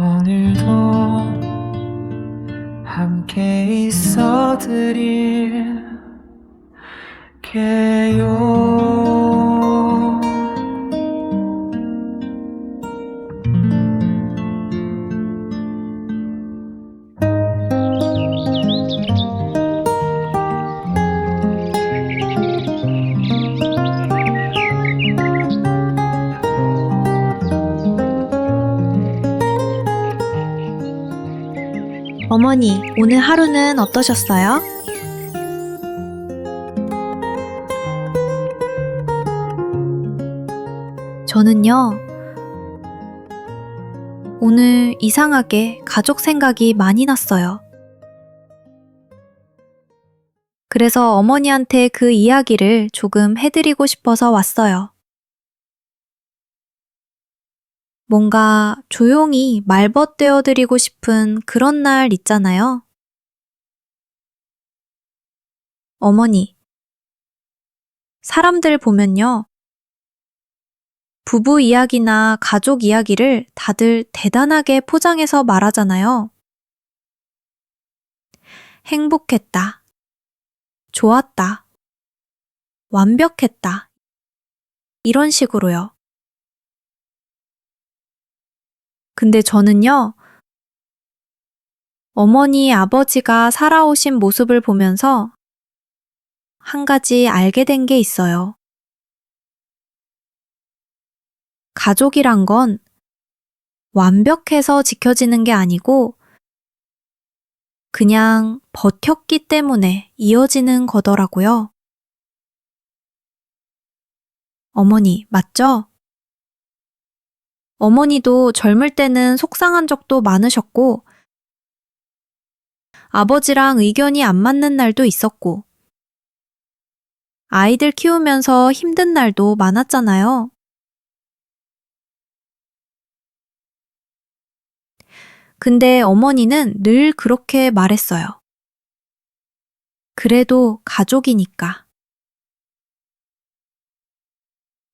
오늘도 함께 있어 드릴게요. 어머니, 오늘 하루는 어떠셨어요? 저는요, 오늘 이상하게 가족 생각이 많이 났어요. 그래서 어머니한테 그 이야기를 조금 해드리고 싶어서 왔어요. 뭔가 조용히 말벗대어 드리고 싶은 그런 날 있잖아요. 어머니, 사람들 보면요. 부부 이야기나 가족 이야기를 다들 대단하게 포장해서 말하잖아요. 행복했다. 좋았다. 완벽했다. 이런 식으로요. 근데 저는요, 어머니, 아버지가 살아오신 모습을 보면서 한 가지 알게 된 게 있어요. 가족이란 건 완벽해서 지켜지는 게 아니고 그냥 버텼기 때문에 이어지는 거더라고요. 어머니, 맞죠? 어머니도 젊을 때는 속상한 적도 많으셨고, 아버지랑 의견이 안 맞는 날도 있었고, 아이들 키우면서 힘든 날도 많았잖아요. 근데 어머니는 늘 그렇게 말했어요. 그래도 가족이니까.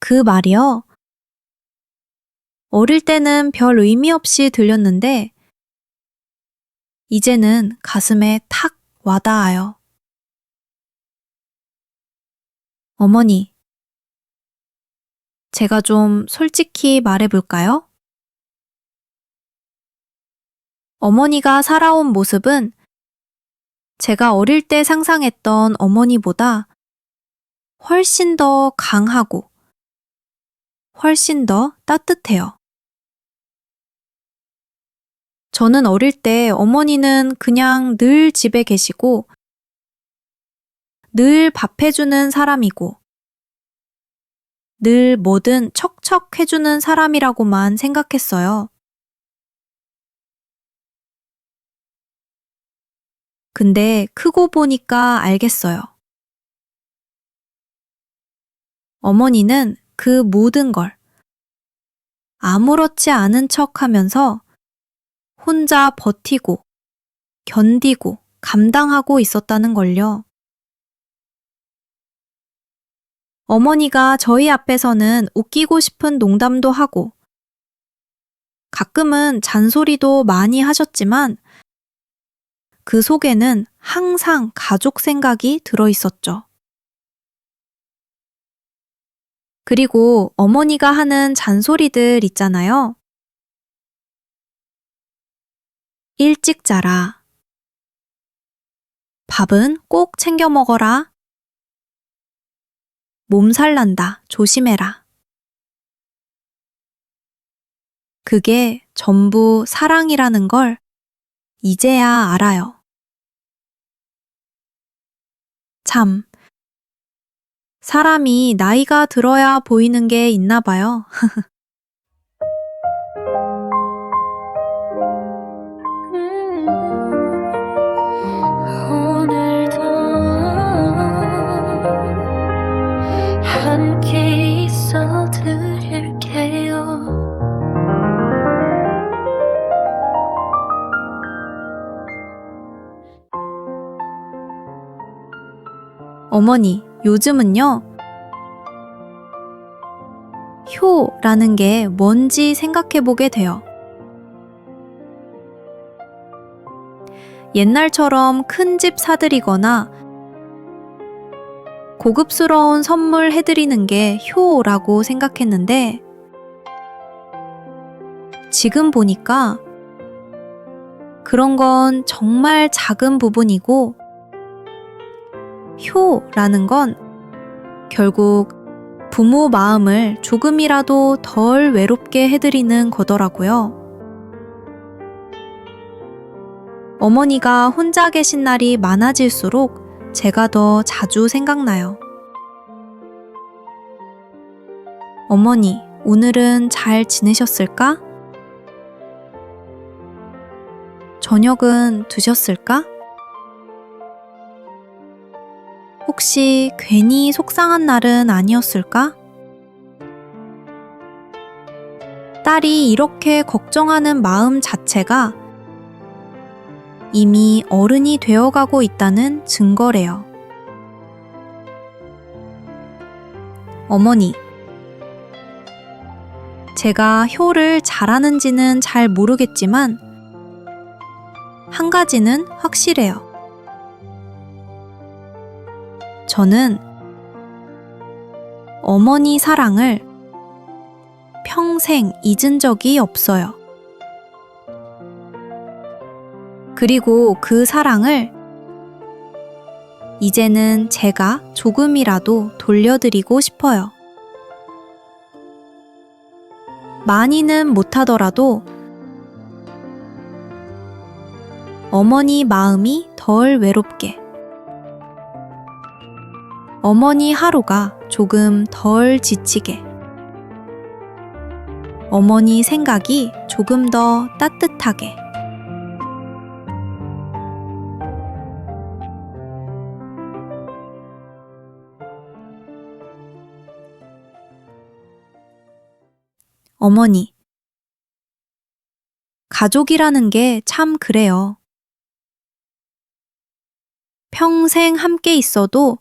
그 말이요. 어릴 때는 별 의미 없이 들렸는데, 이제는 가슴에 탁 와닿아요. 어머니, 제가 좀 솔직히 말해볼까요? 어머니가 살아온 모습은 제가 어릴 때 상상했던 어머니보다 훨씬 더 강하고 훨씬 더 따뜻해요. 저는 어릴 때 어머니는 그냥 늘 집에 계시고 늘 밥 해주는 사람이고 늘 뭐든 척척 해주는 사람이라고만 생각했어요. 근데 크고 보니까 알겠어요. 어머니는 그 모든 걸 아무렇지 않은 척 하면서 혼자 버티고, 견디고, 감당하고 있었다는 걸요. 어머니가 저희 앞에서는 웃기고 싶은 농담도 하고, 가끔은 잔소리도 많이 하셨지만, 그 속에는 항상 가족 생각이 들어 있었죠. 그리고 어머니가 하는 잔소리들 있잖아요. 일찍 자라. 밥은 꼭 챙겨 먹어라. 몸살 난다. 조심해라. 그게 전부 사랑이라는 걸 이제야 알아요. 참, 사람이 나이가 들어야 보이는 게 있나 봐요. 어머니, 요즘은요, 효라는 게 뭔지 생각해 보게 돼요. 옛날처럼 큰 집 사드리거나 고급스러운 선물 해드리는 게 효라고 생각했는데 지금 보니까 그런 건 정말 작은 부분이고 효라는 건 결국 부모 마음을 조금이라도 덜 외롭게 해드리는 거더라고요. 어머니가 혼자 계신 날이 많아질수록 제가 더 자주 생각나요. 어머니, 오늘은 잘 지내셨을까? 저녁은 드셨을까? 혹시 괜히 속상한 날은 아니었을까? 딸이 이렇게 걱정하는 마음 자체가 이미 어른이 되어가고 있다는 증거래요. 어머니, 제가 효를 잘하는지는 잘 모르겠지만, 한 가지는 확실해요. 저는 어머니 사랑을 평생 잊은 적이 없어요. 그리고 그 사랑을 이제는 제가 조금이라도 돌려드리고 싶어요. 많이는 못하더라도 어머니 마음이 덜 외롭게 어머니 하루가 조금 덜 지치게 어머니 생각이 조금 더 따뜻하게 어머니 가족이라는 게 참 그래요. 평생 함께 있어도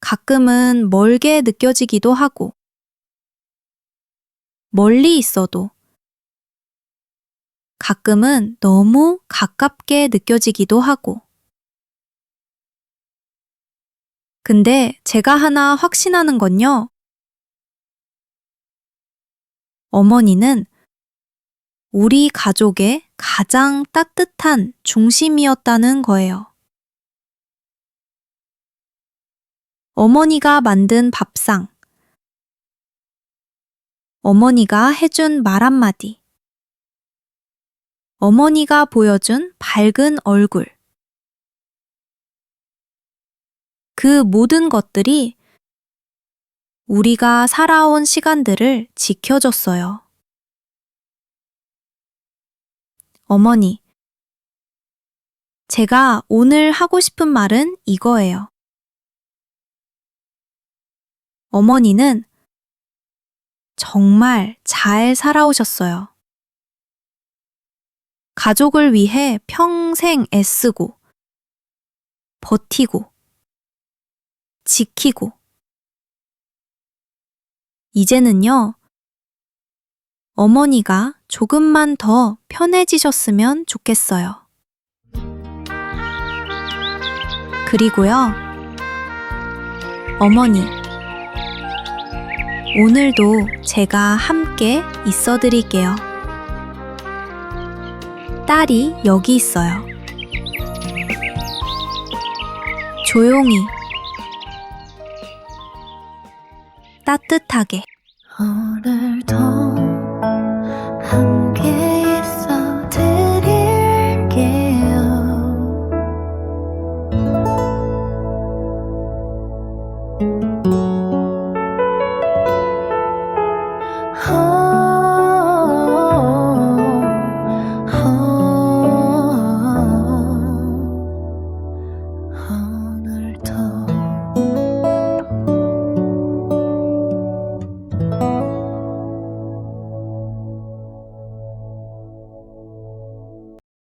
가끔은 멀게 느껴지기도 하고, 멀리 있어도 가끔은 너무 가깝게 느껴지기도 하고. 근데 제가 하나 확신하는 건요. 어머니는 우리 가족의 가장 따뜻한 중심이었다는 거예요. 어머니가 만든 밥상, 어머니가 해준 말 한마디, 어머니가 보여준 밝은 얼굴. 그 모든 것들이 우리가 살아온 시간들을 지켜줬어요. 어머니, 제가 오늘 하고 싶은 말은 이거예요. 어머니는 정말 잘 살아오셨어요. 가족을 위해 평생 애쓰고, 버티고, 지키고, 이제는요, 어머니가 조금만 더 편해지셨으면 좋겠어요. 그리고요, 어머니, 오늘도 제가 함께 있어 드릴게요. 딸이 여기 있어요. 조용히, 따뜻하게. 오늘도